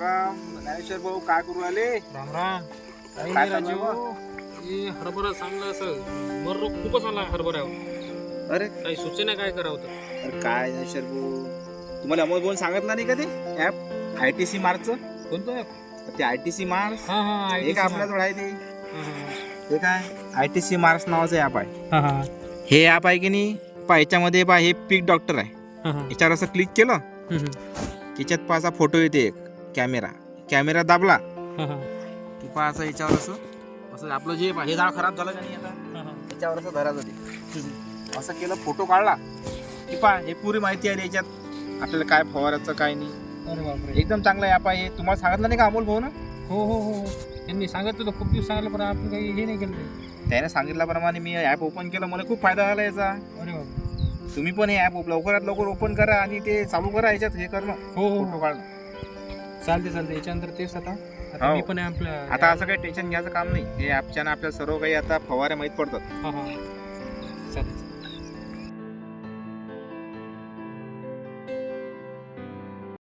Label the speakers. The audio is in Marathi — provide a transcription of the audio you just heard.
Speaker 1: भाऊ काय करू आले
Speaker 2: राम राम. काही
Speaker 1: काय
Speaker 2: नाही राजीव हे हरभरा चांगला असं मर रोग खूपच आला हरभऱ्यावर.
Speaker 1: अरे.
Speaker 2: काही सुचना काय करावं तर?
Speaker 1: अरे काय नाही शर्बू तुम्हाला अमोल भाऊन सांगितलं नाही का ते? ऍप आय टी सी मार्चचं
Speaker 2: कोणतं
Speaker 1: ते आय टी सी मार्च
Speaker 2: हा हा
Speaker 1: हे काय आपल्याजवळ आहे ते.
Speaker 2: हा,
Speaker 1: काय? आय टी सी मार्च नावाचं ॲप आहे.
Speaker 2: हा, हा,
Speaker 1: हे ॲप आहे की नाही? पा याच्यामध्ये पा हे पीक डॉक्टर आहे. याच्यावर असं क्लिक केलं.
Speaker 2: हम्म.
Speaker 1: याच्यात पाचा फोटो येते एक. कॅमेरा. कॅमेरा दाबला.
Speaker 2: हा, हा.
Speaker 1: की पाहायचं याच्यावर असं. असं आपलं जे हे झाड खराब झालं का नाही आता
Speaker 2: हा, हा.
Speaker 1: त्याच्यावर असं धरायचं ते असं केलं फोटो काढला. की पहा हे पुरी माहिती आहे याच्यात. आपल्याला काय फवारायचं काय नाही. एकदम चांगलं ॲप आहे हे. तुम्हाला सांगितलं नाही का अमोल भाऊ ना?
Speaker 2: हो हो हो त्यांनी सांगितलं होतं खूप दिवस सांगितलं पण आपण काही हे नाही केलं.
Speaker 1: त्याने सांगितल्याप्रमाणे मी ॲप ओपन केलं. मला खूप फायदा झाला याचा.
Speaker 2: अरे बापरे.
Speaker 1: तुम्ही पण हे ॲप लवकरात लवकर ओपन करा आणि ते चालू करा याच्यात. हे करणं
Speaker 2: हो हो
Speaker 1: फोटो काढणं
Speaker 2: चालते चालते. याच्यानंतर तेच आता. आता
Speaker 1: हो.
Speaker 2: मी पण आपल्या
Speaker 1: आता असं काही टेन्शन घ्यायचं काम नाही. हे ॲपच्यानं आपल्याला सर्व काही आता फवारे माहीत पडतात.
Speaker 2: हा हा. चालेल.